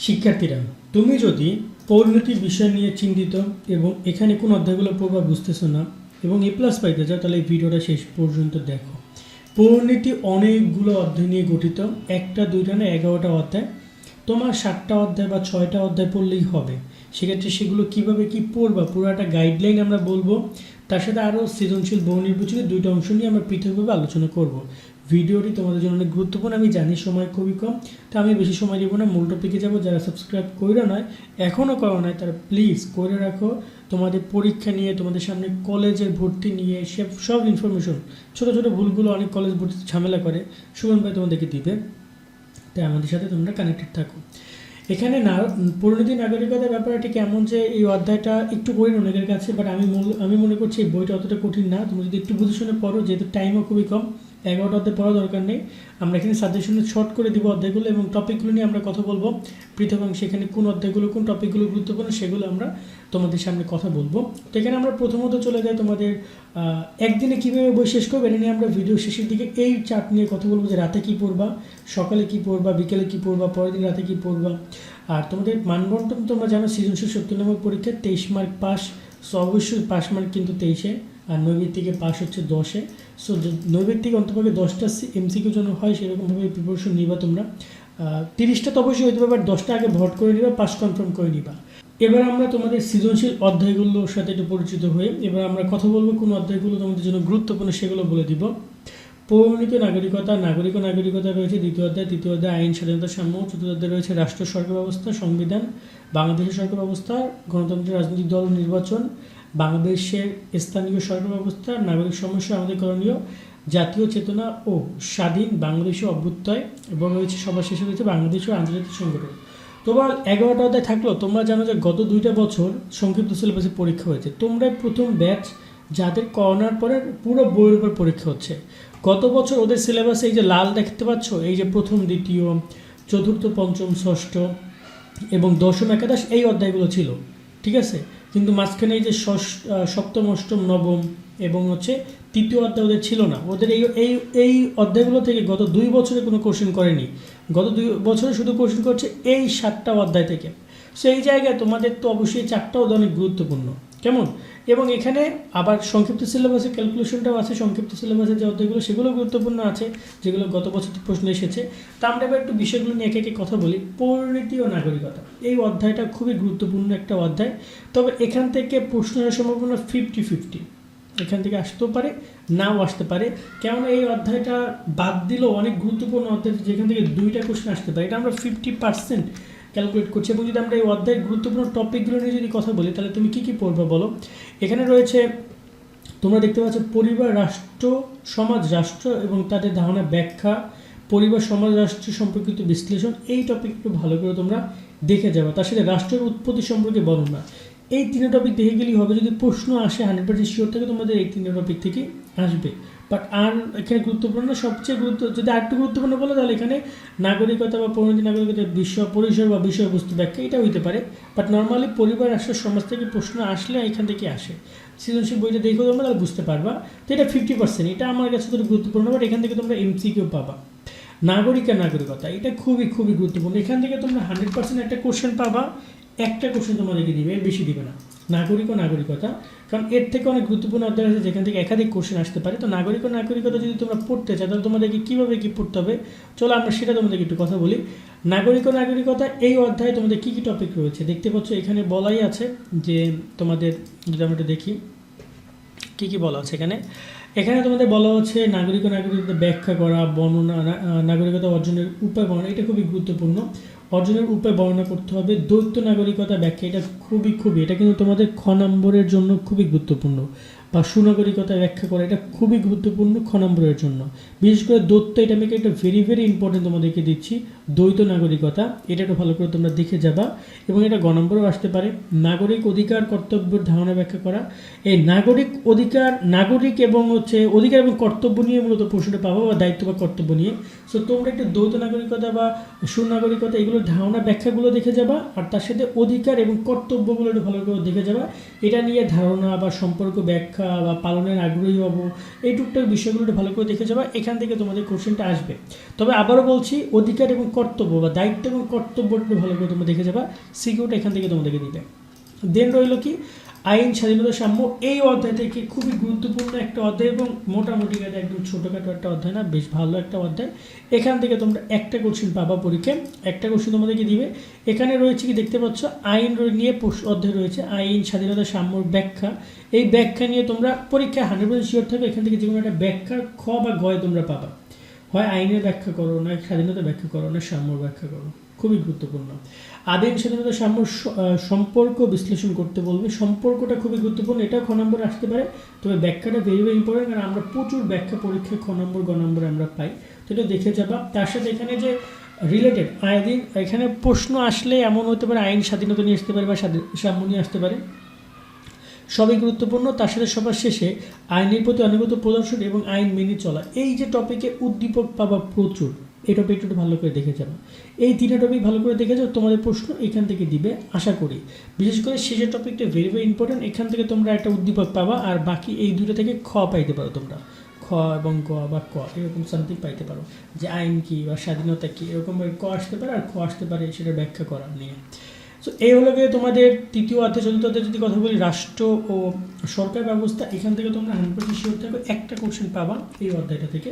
শিক্ষার্থীরা, তুমি যদি পরিণতি বিষয় নিয়ে চিন্তিত এবং এখানে কোন অধ্যায়গুলো পড়বা বুঝতেছো না এবং এ প্লাস পাইতে চাও, তাহলে এই ভিডিওটা শেষ পর্যন্ত দেখো। পরিণতি অনেকগুলো অধ্যায় নিয়ে গঠিত, একটা, দুইটা না এগারোটা অধ্যায়। তোমার সাতটা অধ্যায় বা ছয়টা অধ্যায় পড়লেই হবে। সেক্ষেত্রে সেগুলো কীভাবে কি পড়বা পুরো একটা গাইডলাইন আমরা বলব। তার সাথে আরও সৃজনশীল বহু নির্বাচনী দুইটা অংশ নিয়ে আমরা পৃথকভাবে আলোচনা করব। ভিডিওটি তোমাদের জন্য অনেক গুরুত্বপূর্ণ, আমি জানি সময় খুবই কম, তো আমি বেশি সময় দেবো না, মূল টপিকে যাব, যারা সাবস্ক্রাইব করে নয় এখনও করো নয়, তারা প্লিজ করে রাখো, তোমাদের পরীক্ষা নিয়ে, তোমাদের সামনে কলেজের ভর্তি নিয়ে সব সব ইনফরমেশন ছোটো ছোটো ভুলগুলো অনেক কলেজ ভর্তি ঝামেলা করে, সুমন ভাই তোমাদেরকে দিবে, তাই আমাদের সাথে তোমরা কানেক্টেড থাকো। এখানে না পরিণতি নাগরিকতার ব্যাপারটা কেমন যে এই অধ্যায়টা একটু কঠিন অনেকের কাছে বাট আমি মূল- আমি মনে করছি এই বইটা অতটা কঠিন না, তুমি যদি একটু বুঝে শুনে পড়ো, যেহেতু টাইমও খুবই কম এগারোটা অধ্যায় পড়া দরকার নেই। আমরা এখানে সাজেশনে শর্ট করে দিব অধ্যায়গুলো এবং টপিকগুলো নিয়ে আমরা কথা বলব। পৃথক অংশে এখানে কোন অধ্যায়গুলো, কোন টপিকগুলো গুরুত্বপূর্ণ সেগুলো আমরা তোমাদের সামনে কথা বলব। তো এখানে আমরা প্রথমত চলে যাই তোমাদের একদিনে কীভাবে বই শেষ করবে এটা নিয়ে আমরা ভিডিও শেষের দিকে এই চার্ট নিয়ে কথা বলব যে রাতে কী পড়বা, সকালে কী পড়বা, বিকেলে কী পড়বা, পরের দিন রাতে কী পড়বা। আর তোমাদের মানবন্টন তোমরা জানো সৃজনশীল সত্তর নম্বর পরীক্ষা তেইশ মার্ক পাস, সো অবশ্যই পাস মার্ক কিন্তু তেইশে। আর নৈবিক থেকে পাস হচ্ছে দশে। সো নৈবিক থেকে অন্তপক্ষে দশটা এমসিকিউ জন্য হয়, সেরকমভাবে প্রিপারেশন নিবা তোমরা। তিরিশটা তো অবশ্যই হতে পারবে দশটা আগে ভোট করে নিবা পাস কনফার্ম করে নিবা। এবার আমরা তোমাদের সৃজনশীল অধ্যায়গুলোর সাথে একটু পরিচিত হয়ে, এবার আমরা কথা বলব কোন অধ্যায়গুলো তোমাদের জন্য গুরুত্বপূর্ণ সেগুলো বলে দিব। পৌরনীত নাগরিকতা, নাগরিক ও নাগরিকতা রয়েছে দ্বিতীয় অধ্যায়, তৃতীয় অধ্যায়, আইন, স্বাধীনতা সাম্য, চতুর্থ অধ্যায় রয়েছে রাষ্ট্র সরকার ব্যবস্থা সংবিধান, বাংলাদেশের সরকার ব্যবস্থা গণতন্ত্রের রাজনৈতিক দল, নির্বাচন বাংলাদেশের স্থানীয় সরকার ব্যবস্থা, নাগরিক সমস্যা আমাদের করণীয়। জাতীয় চেতনা ও স্বাধীন বাংলাদেশের অভ্যুত্তয় এবং রয়েছে সবার শেষে রয়েছে বাংলাদেশ ও আন্তর্জাতিক সংগঠন। তোমার এগারোটা অধ্যায় থাকলেও তোমরা জানো যে গত দুইটা বছর সংক্ষিপ্ত সিলেবাসে পরীক্ষা হয়েছে। তোমরা প্রথম ব্যাচ যাদের করোনার পরে পুরো বইয়ের উপর পরীক্ষা হচ্ছে। গত বছর ওদের সিলেবাসে এই যে লাল দেখতে পাচ্ছ, এই যে প্রথম, দ্বিতীয়, চতুর্থ, পঞ্চম, ষষ্ঠ এবং দশম, একাদশ এই অধ্যায়গুলো ছিল। ঠিক আছে? কিন্তু মাঝখানে এই যে সপ্তম, অষ্টম, নবম এবং হচ্ছে তৃতীয় অধ্যায় ওদের ছিল না। ওদের এই এই এই অধ্যায়গুলো থেকে গত দুই বছরে কোনো কোশ্চেন করেনি। গত দুই বছরে শুধু কোশ্চেন করছে এই সাতটা অধ্যায় থেকে। সেই জায়গায় তোমাদের তো অবশ্যই চারটা অধ্যায় অনেক গুরুত্বপূর্ণ। কেমন? এবং এখানে আবার সংক্ষিপ্ত সিলেবাসে ক্যালকুলেশনটাও আছে, সংক্ষিপ্ত সিলেবাসে যে অধ্যায়গুলো সেগুলো গুরুত্বপূর্ণ আছে, যেগুলো গত বছর প্রশ্ন এসেছে। তা আমরা এবার একটু বিষয়গুলো নিয়ে একে একে কথা বলি। পরিণতি ও নাগরিকতা। এই অধ্যায়টা খুবই গুরুত্বপূর্ণ একটা অধ্যায়। তবে এখান থেকে প্রশ্ন আসার সম্ভাবনা ফিফটি ফিফটি এখান থেকে আসতেও পারে, নাও আসতে পারে। কেননা এই অধ্যায়টা বাদ দিলেও অনেক গুরুত্বপূর্ণ অধ্যায়, যেখান থেকে দুইটা কোশ্চেন আসতে পারে। এটা আমরা ফিফটি পার্সেন্ট ক্যালকুলেট করছি। এবং যদি আমরা এই অধ্যায়ের গুরুত্বপূর্ণ টপিকগুলো নিয়ে যদি কথা বলি, তাহলে তুমি কী কী পড়বে বলো? এখানে রয়েছে, তোমরা দেখতে পাচ্ছ পরিবার, রাষ্ট্র, সমাজ, রাষ্ট্র এবং তাদের ধারণা ব্যাখ্যা, পরিবার, সমাজ, রাষ্ট্র সম্পর্কিত বিশ্লেষণ, এই টপিক একটু ভালো করে তোমরা দেখে যাবে। তার সাথে রাষ্ট্রের উৎপত্তি সম্পর্কে বর্ণনা এই তিনটে টপিক দেখে গেলেই হবে। যদি প্রশ্ন আসে হান্ড্রেড পার্সেন্ট শিওর থাকে, তোমাদের এই তিনটে টপিক থেকে আসবে। বাট আর এখানে গুরুত্বপূর্ণ, সবচেয়ে গুরুত্ব, যদি আরেকটু গুরুত্বপূর্ণ বলো, তাহলে এখানে নাগরিকতা বা পরিণতি, নাগরিকতা বিশ্ব পরিসর বা বিষয়বস্তু ব্যাখ্যা এটা হইতে পারে। বাট নর্মালি পরিবার, রাষ্ট্র, সমাজ থেকে প্রশ্ন আসলে এখান থেকে আসে। সৃজনশীল বইটা দেখেও তোমরা তাহলে বুঝতে পারবা তো এটা ফিফটি পার্সেন্ট এটা আমার কাছে তো গুরুত্বপূর্ণ বাট এখান থেকে তোমরা এমসিকিউ পাবা। নাগরিক আর নাগরিকতা, এটা খুবই খুবই গুরুত্বপূর্ণ। এখান থেকে তোমরা হান্ড্রেড পার্সেন্ট একটা কোশ্চেন পাবা, একটা কোশ্চেন তোমাদেরকে দিবে বেশি দিবে না। নাগরিক ও নাগরিকতা। কারণ এর থেকে অনেক গুরুত্বপূর্ণ অধ্যায় আছে যেখান থেকে একাধিক কোশ্চেন আসতে পারে। তো নাগরিক ও নাগরিকতা যদি তোমরা পড়তে চাও, তাহলে তোমাদেরকে কীভাবে কী পড়তে হবে? চলো আমরা সেটা তোমাদেরকে একটু কথা বলি। নাগরিক ও নাগরিকতা, এই অধ্যায়ে তোমাদের কী কী টপিক রয়েছে? দেখতে পাচ্ছ, এখানে বলাই আছে যে তোমাদের, যদি আমরা দেখি, কী কী বলা আছে এখানে? এখানে তোমাদের বলা হচ্ছে নাগরিক ও নাগরিকতা ব্যাখ্যা করা বর্ণনা নাগরিকতা অর্জনের উপায় বর্ণনা, এটা খুবই গুরুত্বপূর্ণ। অর্জনের উপায় বর্ণনা করতে হবে দ্বৈত নাগরিকতা ব্যাখ্যা, এটা খুবই খুবই, এটা কিন্তু তোমাদের খ নম্বরের জন্য খুবই গুরুত্বপূর্ণ। বা সুনাগরিকতা ব্যাখ্যা করা, এটা খুবই গুরুত্বপূর্ণ খ নম্বরের জন্য। বিশেষ করে দ্বৈত এটা আমি একটা ভেরি ভেরি ইম্পর্টেন্ট তোমাদেরকে দিচ্ছি। দ্বৈত নাগরিকতা এটা একটু ভালো করে তোমরা দেখে যাবা এবং এটা গ আসতে পারে, নাগরিক অধিকার কর্তব্যের ধারণা ব্যাখ্যা করা। এই নাগরিক অধিকার, নাগরিক এবং হচ্ছে অধিকার এবং কর্তব্য নিয়ে মূলত প্রশ্নটা পাবো বা দায়িত্ব বা কর্তব্য নিয়ে। সো তোমরা একটু দ্বৈত নাগরিকতা বা সুনাগরিকতা এগুলোর ধারণা ব্যাখ্যাগুলো দেখে যাবা আর তার সাথে অধিকার এবং কর্তব্যগুলো একটু ভালো করে দেখে যাবা। এটা নিয়ে ধারণা বা সম্পর্ক ব্যাখ্যা বা পালনের আগ্রহী হব, এই টুকটাক বিষয়গুলো একটু ভালো করে দেখে যাবা, এখান থেকে তোমাদের কোশ্চেনটা আসবে। তবে আবারও বলছি, অধিকার এবং কর্তব্য বা দায়িত্ব এবং কর্তব্যটা ভালো করে তোমরা দেখে যাবা। সিকিউরিটি এখান থেকে তোমাদেরকে দিবে দেন রইল কি? আইন, স্বাধীনতা, সাম্য এই অধ্যায় থেকে খুবই গুরুত্বপূর্ণ একটা অধ্যায় এবং মোটামুটি কাজে একদম ছোটোখাটো একটা অধ্যায় না, বেশ ভালো একটা অধ্যায়। এখান থেকে তোমরা একটা কোশ্চিন পাবা পরীক্ষায়। একটা কোশ্চিন তোমাদেরকে দিবে? এখানে রয়েছে কি দেখতে পাচ্ছ? আইন নিয়ে অধ্যায় রয়েছে। আইন, স্বাধীনতা সাম্যর ব্যাখ্যা। এই ব্যাখ্যা নিয়ে তোমরা পরীক্ষায় হান্ড্রেড পার্সেন্ট শিওর থাকবে। এখান থেকে যে কোনো একটা ব্যাখ্যা খ বা গয় তোমরা পাবা। হয় আইনের ব্যাখ্যা করো না স্বাধীনতা ব্যাখ্যা করো না সাম্যর ব্যাখ্যা করো। খুবই গুরুত্বপূর্ণ। আদিম স্বাধীনতা সাম্য সম্পর্ক বিশ্লেষণ করতে বলবে। সম্পর্কটা খুবই গুরুত্বপূর্ণ, এটাও খ নম্বর আসতে পারে। তবে ব্যাখ্যাটা ভেরি ভেরি ইম্পর্টেন্ট কারণ আমরা প্রচুর ব্যাখ্যা পরীক্ষায় খ নম্বর, গ নম্বর আমরা পাই। তো এটা দেখে যাবা। তার সাথে এখানে যে রিলেটেড আইন এখানে প্রশ্ন আসলে এমন হতে পারে আইন স্বাধীনতা নিয়ে আসতে পারে বা সাম্য নিয়ে আসতে পারে। সবই গুরুত্বপূর্ণ, তার সাথে সবার শেষে আইনের প্রতি অনিগত প্রদর্শন এবং আইন মেনে চলা। এই যে টপিকে উদ্দীপক পাবা প্রচুর, এই টপিকটা একটু ভালো করে দেখে যাব। এই তিনটা টপিক ভালো করে দেখে যাও, তোমাদের প্রশ্ন এখান থেকে দিবে, আশা করি। বিশেষ করে শেষের টপিকটা ভেরি ভেরি ইম্পর্টেন্ট এখান থেকে তোমরা একটা উদ্দীপক পাবা আর বাকি এই দুটো থেকে খ পাইতে পারো তোমরা। খ এবং ক বা ক, এরকম সামথিং পাইতে পারো। যে আইন কী বা স্বাধীনতা কী, এরকম ক আসতে পারে আর খ আসতে পারে সেটা ব্যাখ্যা করার নিয়ে। সো এই হলো গিয়ে তোমাদের তৃতীয় অধ্যায়। চতুর্থ যদি কথা বলি, রাষ্ট্র ও সরকার ব্যবস্থা, এখান থেকে তোমরা হান্ড্রেড পার্সেন্ট শিওর একটা কোশ্চেন পাবা এই অধ্যায়টা থেকে।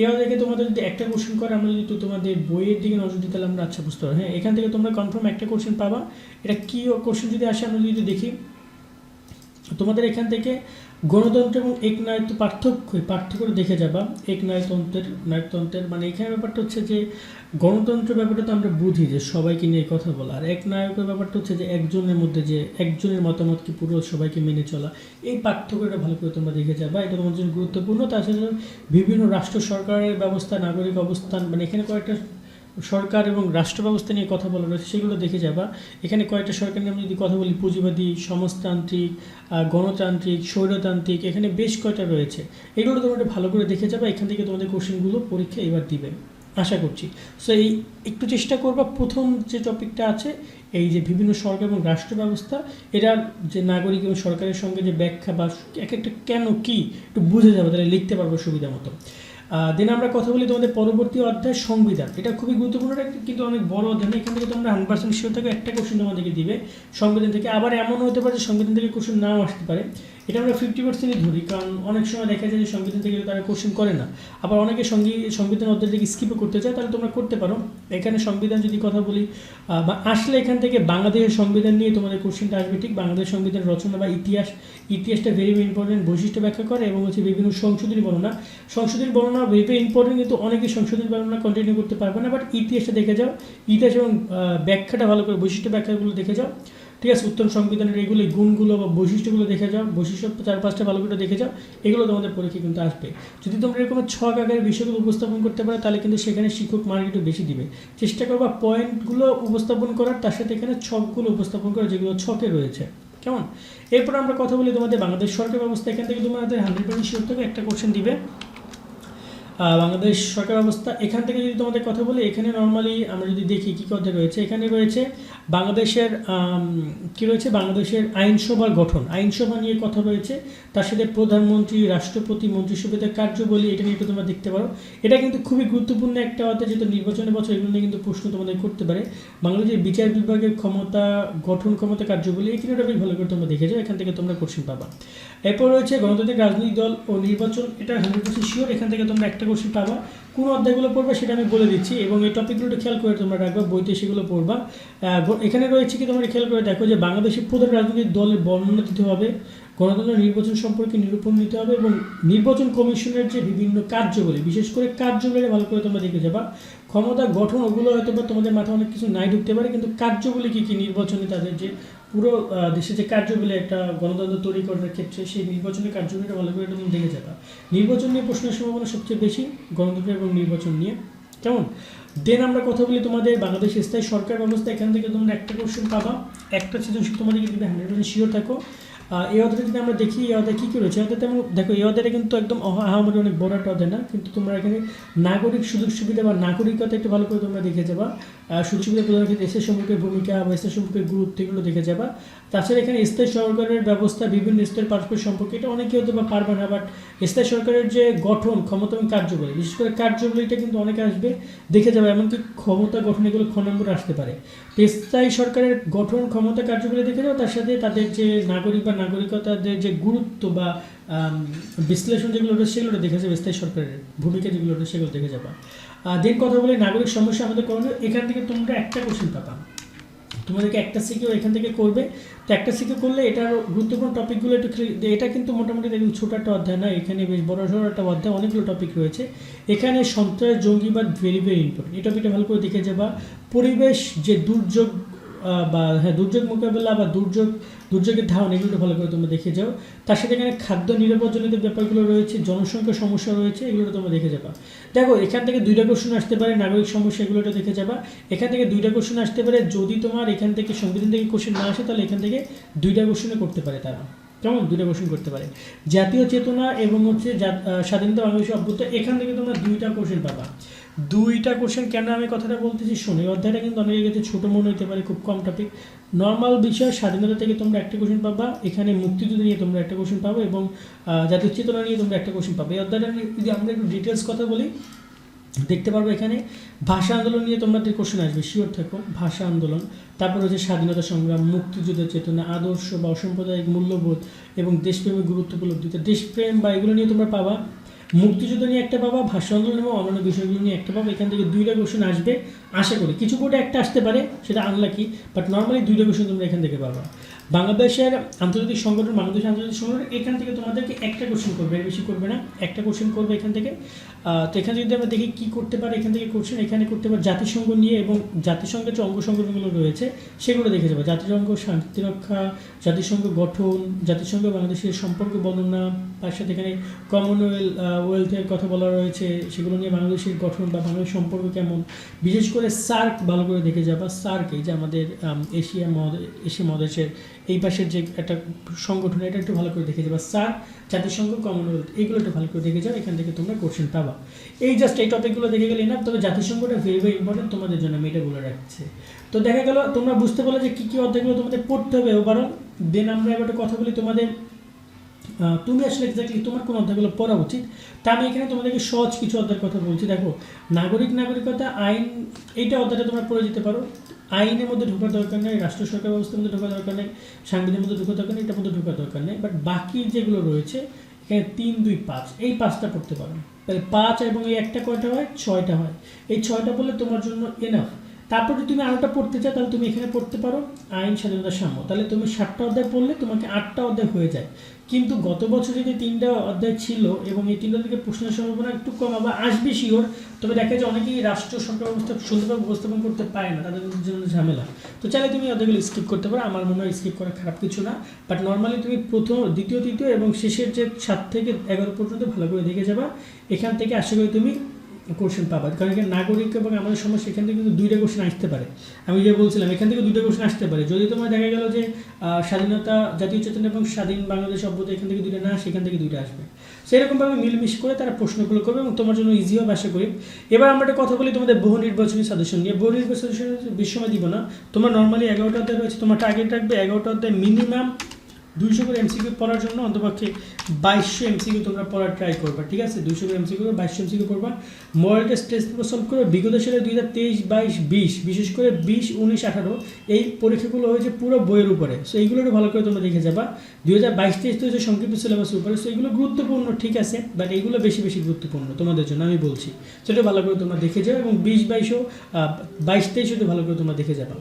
এই অধ্যায়কে তোমাদের যদি একটা কোশ্চেন করে, আমরা যদি তোমাদের বইয়ের দিকে নজর দিতে আমরা আচ্ছা বুঝতে পারব। হ্যাঁ এখান থেকে তোমরা কনফার্ম একটা কোশ্চেন পাবা। এটা কী কোশ্চেন যদি আসে, আমরা যদি দেখি। তোমাদের এখান থেকে গণতন্ত্র এবং এক একনায়ত্ব পার্থক্য পার্থক্য দেখে যাবা। একনায়তন্ত্রের, নায়কতন্ত্রের মানে এখানে ব্যাপারটা হচ্ছে যে গণতন্ত্র ব্যাপারটা তো আমরা বুঝি যে সবাইকে নিয়ে কথা বলা। আর এক নায়কের ব্যাপারটা হচ্ছে যে একজনের মধ্যে যে একজনের মতামতকে পুরো সবাইকে মেনে চলা। এই পার্থক্যটা ভালো করে তোমরা দেখে যাবা। এটা তোমার জন্য গুরুত্বপূর্ণ। তাছাড়া বিভিন্ন রাষ্ট্র সরকারের ব্যবস্থা, নাগরিক অবস্থান মানে এখানে কয়েকটা সরকার এবং রাষ্ট্র ব্যবস্থা নিয়ে কথা বলা রয়েছে, সেগুলো দেখে যাবা। এখানে কয়েকটা সরকার নিয়ে যদি কথা বলি, পুঁজিবাদী, সমাজতান্ত্রিক গণতান্ত্রিক, স্বৈরতান্ত্রিক, এখানে বেশ কয়টা রয়েছে। এগুলো তোমরা ভালো করে দেখে যাবা, এখান থেকে তোমাদের কোশ্চেনগুলো পরীক্ষা এবার দিবে। আশা করছি। সো এই একটু চেষ্টা করবা, প্রথম যে টপিকটা আছে, এই যে বিভিন্ন সরকার এবং রাষ্ট্র ব্যবস্থা এটার যে নাগরিক এবং সরকারের সঙ্গে যে ব্যাখ্যা বা এক একটা কেন কি, একটু বুঝে যাবে, তাহলে লিখতে পারব সুবিধা মতো। দেন আমরা কথা বলি তোমাদের পরবর্তী অধ্যায় সংবিধান। এটা খুবই গুরুত্বপূর্ণ কিন্তু অনেক বড় অধ্যায়। এখান থেকে তোমরা হান্ড্রেড পার্সেন্ট শিওর থাকো একটা কোশ্চেন তোমাদেরকে দিবে। সংবিধান থেকে আবার এমন হতে পারে যে সংবিধান থেকে কোশ্চেন নাও আসতে পারে। এটা আমরা ফিফটি পার্সেন্টই ধরি, কারণ অনেক সময় দেখা যায় যে সংবিধান থেকে তারা কোশ্চেন করে না। আবার অনেকে সঙ্গী সংবিধান অধ্যায় থেকে স্কিপও করতে চায়, তাহলে তোমরা করতে পারো। এখানে সংবিধান যদি কথা বলি বা আসলে এখান থেকে বাংলাদেশের সংবিধান নিয়ে তোমাদের কোশ্চেনটা আসবে ঠিক। বাংলাদেশ সংবিধান রচনা বা ইতিহাস, ইতিহাসটা ভেরি ইম্পর্টেন্ট বৈশিষ্ট্য ব্যাখ্যা করে এবং হচ্ছে বিভিন্ন সংশোধনী বর্ণনা। সংশোধনী বর্ণনা ভেরি ইম্পর্টেন্ট কিন্তু অনেকে সংশোধনী বর্ণনা কন্টিনিউ করতে পারবে না বাট ইতিহাসটা দেখে যাও। ইতিহাস এবং ব্যাখ্যাটা ভালো করে, বৈশিষ্ট্য ব্যাখ্যাগুলো দেখে যাও। ঠিক আছে উত্তম সংবিধানের এগুলো গুণগুলো বা বৈশিষ্ট্যগুলো দেখে যাও। বৈশিষ্ট্য চার পাঁচটা ভালো করে দেখে যাও। এগুলো তোমাদের পরীক্ষা কিন্তু আসবে। যদি তোমরা এরকম ছক আকারের বিষয়গুলো উপস্থাপন করতে পারো, তাহলে কিন্তু সেখানে শিক্ষক মার্ক একটু বেশি দিবে। চেষ্টা করবা পয়েন্টগুলো উপস্থাপন করার, তার সাথে এখানে ছকগুলো উপস্থাপন করা, যেগুলো ছকে রয়েছে। কেমন? এরপর আমরা কথা বলি তোমাদের বাংলাদেশ সরকার ব্যবস্থা। এখান থেকে তোমাদের হান্ড্রেড পার্সেন্ট শিওর থেকে একটা কোশ্চেন দিবে। বাংলাদেশ সরকার ব্যবস্থা। এখান থেকে যদি তোমাদের কথা বলি, এখানে নর্মালি আমরা যদি দেখি কী কথা রয়েছে, এখানে রয়েছে বাংলাদেশের কি রয়েছে? বাংলাদেশের আইনসভার গঠন। আইনসভা নিয়ে কথা রয়েছে। তার সাথে প্রধানমন্ত্রী, রাষ্ট্রপতি মন্ত্রিসভাতে কার্যবলী এটা নিয়ে তোমরা দেখতে পারো। এটা কিন্তু খুবই গুরুত্বপূর্ণ একটা অধ্যায়, যেহেতু নির্বাচনের বছর এগুলো নিয়ে কিন্তু প্রশ্ন তোমাদের করতে পারে। বাংলাদেশের বিচার বিভাগের ক্ষমতা, গঠন ক্ষমতা, কার্যবলী, এই তিনটা বেশ ভালো করে তোমরা দেখে যাও, এখান থেকে তোমরা কোশ্চেন পাবা। এরপর রয়েছে গণতান্ত্রিক রাজনৈতিক দল ও নির্বাচন। এটা হান্ড্রেড পার্সেন্ট শিওর এখান থেকে তোমরা একটা কোশ্চেন পাবা। কোন অধ্যায়গুলো পড়বে সেটা আমি বলে দিচ্ছি এবং এই টপিকগুলো খেয়াল করে তোমরা রাখবা, বইতে সেগুলো পড়বা। এখানে রয়েছে কি তোমরা খেয়াল করে দেখো যে বাংলাদেশের প্রধান রাজনৈতিক দলের বর্ণনা দিতে হবে, গণতন্ত্র নির্বাচন সম্পর্কে নিরূপণ নিতে হবে এবং নির্বাচন কমিশনের যে বিভিন্ন কার্যবলী, বিশেষ করে কার্যবলী ভালো করে তোমরা দেখে যাবা। ক্ষমতা গঠন, ওগুলো হয়তো বা তোমাদের মাথায় অনেক কিছু নাই ঢুকতে পারে, কিন্তু কার্যবলী কী কী নির্বাচনে তাদের যে পুরো দেশে যে কার্যবলী একটা গণতন্ত্র তৈরি করার ক্ষেত্রে সেই নির্বাচনের কার্যবলীটা ভালো করে তুমি দেখে যাবা। নির্বাচন নিয়ে প্রশ্নের সম্ভাবনা সবচেয়ে বেশি, গণতন্ত্র এবং নির্বাচন নিয়ে। কেমন? দেন আমরা কথা বলি তোমাদের বাংলাদেশ স্থায়ী সরকার ব্যবস্থা, এখান থেকে তোমরা একটা কোশ্চেন পাবা। একটা সৃজনশীল তোমাদেরকে দিবে হান্ড্রেড পার্সেন্ট শিওর থাকো। এই অধ্যায় যদি আমরা দেখি, এই অধ্যায় কী কী রয়েছে? অধ্যায় তেমন দেখো, এই অধ্যায়টা কিন্তু একদম আহামরি অনেক বড় একটা অধ্যায় না? কিন্তু তোমরা এখানে নাগরিক সুযোগ সুবিধা বা নাগরিকতা একটু ভালো করে তোমরা দেখে যাবা। সুযোগ সুবিধা প্রদানের ক্ষেত্রে এসএস সম্পর্কে ভূমিকা বা এসএস সম্পর্কে গুরুত্ব এগুলো দেখে যাবা। তাছাড়া এখানে স্থায়ী সরকারের ব্যবস্থা, বিভিন্ন স্তরের পারস্পরিক সম্পর্কে, এটা অনেকে হয়তো বা পারবে না বাট স্থায়ী সরকারের যে গঠন, ক্ষমতা এবং কার্যবলী, বিশেষ করে কার্যবলীটা কিন্তু অনেকে আসবে, দেখে যাবে, এমনকি ক্ষমতা গঠন এগুলো খ নম্বরে আসতে পারে। তো স্থায়ী সরকারের গঠন, ক্ষমতা, কার্যবলী দেখে যাও, তার সাথে তাদের যে নাগরিক বা নাগরিকতাদের যে গুরুত্ব বা বিশ্লেষণ যেগুলো রয়েছে, সেগুলো দেখে যাবে, স্থায়ী সরকারের ভূমিকা যেগুলো রয়েছে, সেগুলো দেখে যাবা। দেন কথা বলে নাগরিক সমস্যা আমাদের করণীয় এখান থেকে তোমরা একটা কোশ্চেন পাবা। তোমাদেরকে একটা সিকিউ এখান থেকে করবে। তো একটা সিকিউ করলে এটার গুরুত্বপূর্ণ টপিকগুলো একটু এটা কিন্তু মোটামুটি দেখুন, ছোট একটা অধ্যায় না এখানে বেশ বড় সড়ো একটা অধ্যায়, অনেকগুলো টপিক রয়েছে। এখানে সন্ত্রাস, জঙ্গিবাদ ভেরি ভেরি ইম্পর্টেন্ট এই টপিকটা ভালো করে দেখে যাবা। পরিবেশ যে দুর্যোগ বা হ্যাঁ দুর্যোগ মোকাবেলা বা দুর্যোগ, দুর্যোগের ধারণ এগুলো ভালো করে তোমরা দেখে যাও। তার সাথে এখানে খাদ্য নিরাপদজনিত ব্যাপারগুলো রয়েছে জনসংখ্যার সমস্যা রয়েছে এগুলো তোমরা দেখে যাবা। দেখো, এখান থেকে দুইটা কোশ্চেন আসতে পারে, নাগরিক সমস্যা এগুলোটা দেখে যাবা। এখান থেকে দুইটা কোশ্চেন আসতে পারে, যদি তোমার এখান থেকে সংবিধান থেকে কোশ্চেন না আসে, তাহলে এখান থেকে দুইটা কোশ্চেনে করতে পারে তারা। কেমন? দুইটা কোশ্চেন করতে পারে। জাতীয় চেতনা এবং হচ্ছে স্বাধীনতা বাংলাদেশ অভ্যুত্থান, এখান থেকে তোমরা দুইটা কোশ্চেন পাবা। দুইটা কোশ্চেন কেন আমি কথাটা বলতেছি? শোনো অধ্যায়টা কিন্তু অনেকের কাছে ছোটো মনে হতে পারে, খুব কম টপিক নর্মাল বিষয়, স্বাধীনতা থেকে তোমরা একটা কোশ্চেন পাবা, এখানে মুক্তিযুদ্ধ নিয়ে তোমরা একটা কোশ্চেন পাবে এবং জাতীয় চেতনা নিয়ে তোমরা একটা কোশ্চেন পাবে। এই অধ্যায়টা যদি আমরা একটু ডিটেলস কথা বলি, দেখতে পারব এখানে, ভাষা আন্দোলন নিয়ে তোমাদের কোশ্চেন আসবে শিওর থাকো, ভাষা আন্দোলন, তারপর হচ্ছে স্বাধীনতা সংগ্রাম মুক্তিযুদ্ধের চেতনা, আদর্শ বা অসাম্প্রদায়িক মূল্যবোধ এবং দেশপ্রেমের গুরুত্ব উপলব্ধিতা দেশপ্রেম বা এগুলো নিয়ে তোমরা পাবা। মুক্তিযুদ্ধ নিয়ে একটা পাবা ভাষা আন্দোলন এবং অন্যান্য বিষয়গুলো নিয়ে একটা পাবা এখান থেকে দুইটা কোশ্চেন আসবে। আশা করি কিছু কোটা একটা আসতে পারে, সেটা আনলাকি বাট নর্মালি দুইটা কোশ্চেন তোমরা এখান থেকে পাবা। বাংলাদেশের আন্তর্জাতিক সংগঠন বাংলাদেশের আন্তর্জাতিক সংগঠন, এখান থেকে তোমাদেরকে একটা কোশ্চেন করবে, বেশি করবে না, একটা কোশ্চেন করবে এখান থেকে। তো এখানে যদি আমরা দেখি কী করতে পারে, এখান থেকে কোশ্চেন এখানে করতে পারে জাতিসংঘ নিয়ে এবং জাতিসংঘের যে অঙ্গ সংগঠনগুলো রয়েছে, সেগুলো দেখে যাবে। জাতিসংঘ শান্তিরক্ষা জাতিসংঘ গঠন, জাতিসংঘ বাংলাদেশের সম্পর্ক বর্ণনা, তার সাথে এখানে কমনওয়েল ওয়েলথের কথা বলা রয়েছে, সেগুলো নিয়ে বাংলাদেশের গঠন বা বাংলাদেশ সম্পর্ক কেমন? বিশেষ করে সার্ক ভালো করে দেখে যাবা। সার্ক এই যে আমাদের এশিয়া মহাদেশ এশিয়া মহাদেশের এই পাশের যে একটা সংগঠন, এটা একটু ভালো করে দেখে যাবা সার্ক জাতিসংঘ, কমনওয়েলথ এইগুলো একটু ভালো করে দেখে যাও, এখান থেকে তোমরা কোশ্চেন পাবা। এই জাস্ট এই টপিকগুলো দেখে গেলে না তবে জাতিসংঘটা ভেরি ভেরি ইম্পর্টেন্ট তোমাদের জন্য, আমি এটা বলে রাখছি। তো দেখা গেল, তোমরা বুঝতে পারলে যে কী কী অধ্যায়গুলো তোমাদের পড়তে হবে ওভারঅল দেন আমরা এবার কথা বলি তোমাদের তুমি আসলে এক্স্যাক্টলি তোমার কোন অধ্যায়গুলো পড়া উচিত? তা আমি এখানে তোমাদেরকে সহজ কিছু অধ্যায়ের কথা বলছি। দেখো নাগরিক নাগরিকতা আইন, এইটা অধ্যায়টা তোমরা পড়ে যেতে পারো। আইনের মধ্যে ঢোকার দরকার নেই, রাষ্ট্র সরকার ব্যবস্থার মধ্যে ঢোকার দরকার নেই, সাংবিধানের মধ্যে ঢোকার দরকার নেই, এটার মধ্যে ঢোকার দরকার নেই বাট বাকি যেগুলো রয়েছে, এখানে তিন, দুই, পাঁচ, এই পাঁচটা পড়তে পারো। তাহলে পাঁচ এবং এই একটা কয়টা হয়? ছয়টা হয়। এই ছয়টা বলে তোমার জন্য এনাফ তারপর যদি তুমি আরোটা পড়তে চাও, তাহলে তুমি এখানে পড়তে পারো। আইন স্বাধীনতা সাম্য। তাহলে তুমি সাতটা অধ্যায় পড়লে তোমাকে আটটা অধ্যায় হয়ে যায়। কিন্তু গত বছরে যে তিনটা অধ্যায় ছিল এবং এই তিনটা থেকে প্রশ্নের সম্ভাবনা একটু কম আবার আসবে শিওর তবে দেখা যায় অনেকেই রাষ্ট্র সরকার ব্যবস্থা সুন্দরভাবে উপস্থাপন করতে পারে না, তাদের জন্য ঝামেলা। তো চাইলে তুমি অধ্যায়গুলো স্কিপ করতে পারো। আমার মনে হয় স্কিপ করা খারাপ কিছু না। বাট নর্মালি তুমি প্রথম, দ্বিতীয়, তৃতীয় এবং শেষের যে সাত থেকে এগারো পর্যন্ত ভালো করে দেখে যাবা। এখান থেকে আশা করি তুমি কোশ্চেন পাবা। কারণ এখানে নাগরিক এবং আমাদের সমস্যা এখান থেকে কিন্তু দুইটা কোশ্চেন আসতে পারে। আমি যে বলছিলাম, এখান থেকে দুইটা কোশ্চেন আসতে পারে। যদি তোমার দেখা গেল যে স্বাধীনতা, জাতীয় চেতনা এবং স্বাধীন বাংলাদেশ সভ্যতা এখান থেকে দুইটা না আসে, এখান থেকে দুইটা আসবে। সেরকমভাবে মিলমিশ করে তারা প্রশ্নগুলো করবে এবং তোমার জন্য ইজি হবে, আশা করি। এবার আমরা একটা কথা বলি তোমাদের বহু নির্বাচনী সাজেশন নিয়ে। বহু নির্বাচনী সাজেশন বিশ্বময় দিব না। তোমার নর্মালি এগারোটা অধ্যায় রয়েছে, তোমার টার্গেট রাখবে এগারোটা অধ্যায় মিনিমাম দুইশো করে এমসিকিউ পড়ার জন্য অন্তপক্ষে বাইশশো এমসিকিউ তোমরা পড়ার ট্রাই করবা, ঠিক আছে? দুইশো করে এমসিকিউ বাইশশো এমসিকিউ করবা। মডেল টেস্ট সলভ করবে বিগত সালে দুই হাজার তেইশ, বাইশ, বিশ, বিশেষ করে বিশ, উনিশ, আঠারো, এই পরীক্ষাগুলো হয়েছে পুরো বইয়ের উপরে। সো এইগুলো ভালো করে তোমরা দেখে যাবা। দুই হাজার বাইশ, তেইশ তো সংক্ষিপ্ত সিলেবাসের উপরে। সো এগুলো গুরুত্বপূর্ণ, ঠিক আছে বাট এগুলো বেশি বেশি গুরুত্বপূর্ণ তোমাদের জন্য, আমি বলছি। সেটা ভালো করে তোমরা দেখে যাও, এবং বিশ বাইশও বাইশ তেইশও ভালো করে তোমরা দেখে যাবা।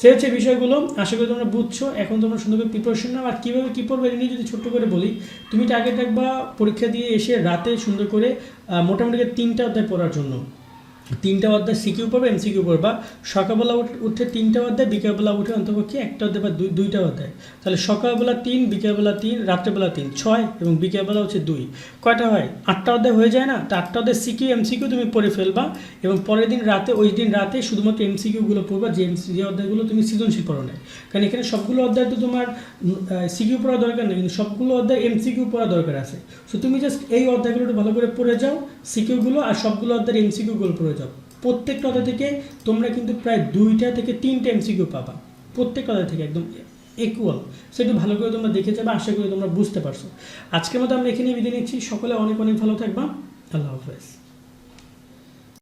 সে হচ্ছে বিষয়গুলো, আশা করি তোমরা বুঝছ, এখন তোমরা সুন্দর করে প্রিপারেশন নাও, আর কীভাবে, কী পড়বে নিয়ে যদি ছোট্ট করে বলি, তুমি টার্গেট রাখবা পরীক্ষা দিয়ে এসে রাতে সুন্দর করে মোটামুটি তিনটা অধ্যায় পড়ার জন্য। তিনটা অধ্যায় সিকিউ পড়বে, এমসিকিউ পড়বা। সকালবেলা উঠে তিনটা অধ্যায়, বিকালবেলা উঠে অন্তপক্ষে একটা অধ্যায় বা দুই দুইটা অধ্যায়। তাহলে সকালবেলা তিন, বিকালবেলা তিন, রাত্রেবেলা তিন, ছয় এবং বিকালবেলা হচ্ছে দুই। কয়টা হয়? আটটা অধ্যায় হয়ে যায় না? তো আটটা অধ্যায় সিকিউ, এমসিকিউ তুমি পড়ে ফেলবা এবং পরের দিন রাতে, ওই দিন রাতে শুধুমাত্র এমসিকিউগুলো পড়বা, যে এমসি যে অধ্যায়গুলো তুমি সৃজনশীল পড়ো না কারণ এখানে সবগুলো অধ্যায় তো তোমার সিকিউ পড়া দরকার নেই, কিন্তু সবগুলো অধ্যায় এমসিকিউ পড়া দরকার আছে। সো তুমি জাস্ট এই অধ্যায়গুলো ভালো করে পড়ে যাও, সিকিউগুলো আর সবগুলো অধ্যায়ের এমসিকিউগুলো পড়ে যাও। প্রত্যেকটা কথা থেকে তোমরা কিন্তু প্রায় দুইটা থেকে তিনটা এমসিকিউ পাবা। প্রত্যেক কথা থেকে একদম ইকুয়াল সেটা ভালো করে তোমরা দেখে যাবে, আশা করি তোমরা বুঝতে পারছ। আজকের মতো আমরা এখানে বিদায় নিচ্ছি। সকলে অনেক অনেক ভালো থাকবা। আল্লাহ হাফেজ।